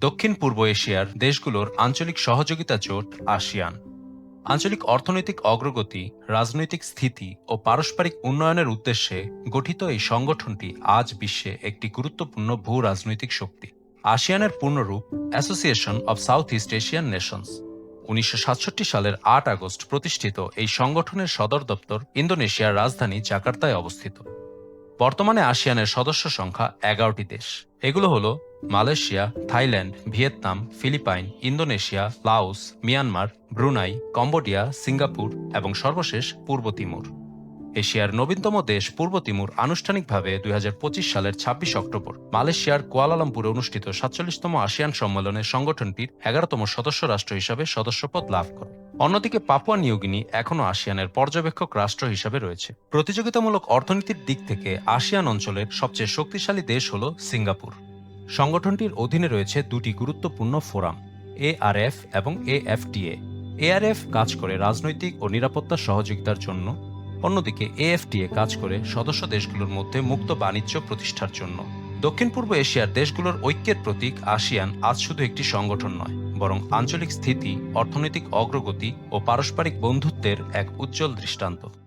দক্ষিণ পূর্ব এশিয়ার দেশগুলোর আঞ্চলিক সহযোগিতা জোট আসিয়ান। আঞ্চলিক অর্থনৈতিক অগ্রগতি, রাজনৈতিক স্থিতি ও পারস্পরিক উন্নয়নের উদ্দেশ্যে গঠিত এই সংগঠনটি আজ বিশ্বে একটি গুরুত্বপূর্ণ ভূ রাজনৈতিক শক্তি। আসিয়ানের পূর্ণরূপ Association of South East Asian Nations উনিশশো সাতষট্টি সালের আট আগস্ট প্রতিষ্ঠিত এই সংগঠনের সদর দপ্তর ইন্দোনেশিয়ার রাজধানী জাকার্তায় অবস্থিত। বর্তমানে আসিয়ানের সদস্য সংখ্যা এগারোটি দেশ। এগুলো হলো Malaysia, Thailand, Vietnam, Philippines, Indonesia, Laos, Myanmar, Brunei, Cambodia, Singapore এবং সর্বশেষ পূর্ব তিমুর। এশিয়ার নবীনতম দেশ পূর্ব তিমুর আনুষ্ঠানিকভাবে দুই হাজার পঁচিশ সালের ২৬ অক্টোবর। মালয়েশিয়ার কুয়ালালামপুরে অনুষ্ঠিত সাতচল্লিশতম আসিয়ান সম্মেলনে সংগঠনটির এগারোতম সদস্য রাষ্ট্র হিসাবে সদস্যপদ লাভ করে। অন্যদিকে পাপুয়া নিউগিনি এখনও আসিয়ানের পর্যবেক্ষক রাষ্ট্র হিসাবে রয়েছে। প্রতিযোগিতামূলক অর্থনীতির দিক থেকে আসিয়ান অঞ্চলের সবচেয়ে শক্তিশালী দেশ হল সিঙ্গাপুর। সংগঠনটির অধীনে রয়েছে দুটি গুরুত্বপূর্ণ ফোরাম, এআরএফ এবং এএফটিএ। এআরএফ কাজ করে রাজনৈতিক ও নিরাপত্তা সহযোগিতার জন্য, অন্যদিকে এএফটিএ কাজ করে সদস্য দেশগুলোর মধ্যে মুক্ত বাণিজ্য প্রতিষ্ঠার জন্য। দক্ষিণ পূর্ব এশিয়ার দেশগুলোর ঐক্যের প্রতীক আসিয়ান আজ শুধু একটি সংগঠন নয়, বরং আঞ্চলিক স্থিতি, অর্থনৈতিক অগ্রগতি ও পারস্পরিক বন্ধুত্বের এক উজ্জ্বল দৃষ্টান্ত।